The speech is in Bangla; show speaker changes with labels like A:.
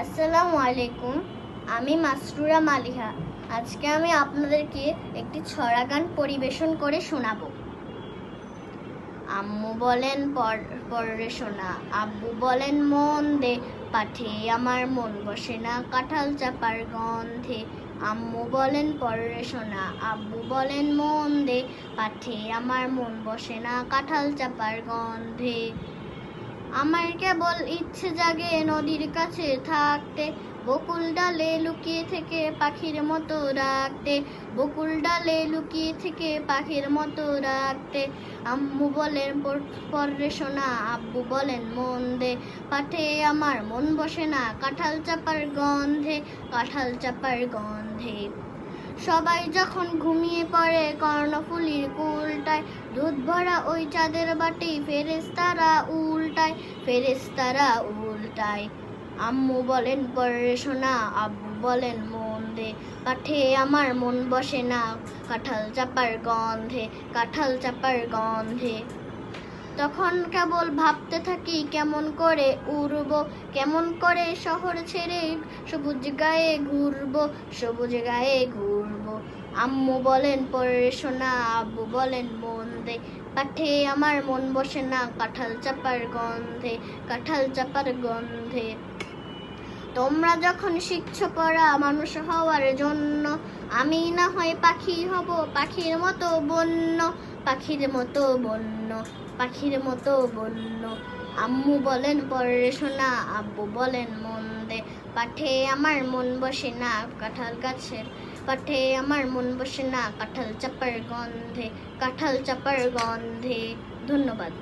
A: আসসালামু আলাইকুম, আমি মাসরুরা মালিহা। আজকে আমি আপনাদেরকে একটি ছড়া গান পরিবেশন করে শোনাবো। আম্মু বলেন, পর- শোনা আব্বু বলেন, মন দে, পাঠে আমার মন বসে না কাঁঠাল চাপার গন্ধে। আম্মু বলেন, পরে শোনা আব্বু বলেন, মন দে, পাঠে আমার মন বসে না কাঁঠাল চাপার গন্ধে। আমার কেবল ইচ্ছে জাগে নদীর কাছে থাকতে। বকুল ডালে লুকিয়ে থেকে পাখির মতো রাখতে। বকুল ডালে লুকিয়ে থেকে পাখির মতো রাখতে। আম্মু বলেন, পর- শোনা আব্বু বলেন, মন দে। পাঠে আমার মন বসে না, কাঁঠাল চাপার গন্ধে, কাঁঠাল চাপার গন্ধে। সবাই যখন ঘুমিয়ে পড়ে, কর্ণফুলির কুলটায় দুধ ভরা ওই চাঁদের বাটি ফেরেস্তারা উল্টায় ফেরেস্তারা উল্টায়। আম্মু বলেন পরে শোনা, আব্বু বলেন, মন দে পাঠে আমার মন বসে না, কাঁঠাল চাপার গন্ধে, কাঁঠাল চাপার গন্ধে। তখন কেবল ভাবতে থাকি কেমন করে উড়ব, কেমন করে শহর ছেড়ে সবুজ গায়ে ঘুরবো, সবুজ গায়ে ঘুরবো। আম্মু বলেন পরে শোনা, আব্বু বলেন মন দে পাঠে আমার মন বসে না, কাঁঠাল চাপার গন্ধে, কাঁঠাল চাপার গন্ধে। তোমরা যখন শিখছ পড়া, মানুষ হওয়ার জন্য, আমি না হয় পাখি হব, পাখির মতো বন্য। পাখির মতো বন্য, পাখির মতো বন্য। আম্মু বলেন, পরে শোনা আব্বু বলেন, মন দে। পাঠে আমার মন বসে না কাঁঠাল গাছের, পাঠে আমার মন বসে না কাঁঠাল চাপার গন্ধে, কাঁঠাল চাপার গন্ধে। ধন্যবাদ।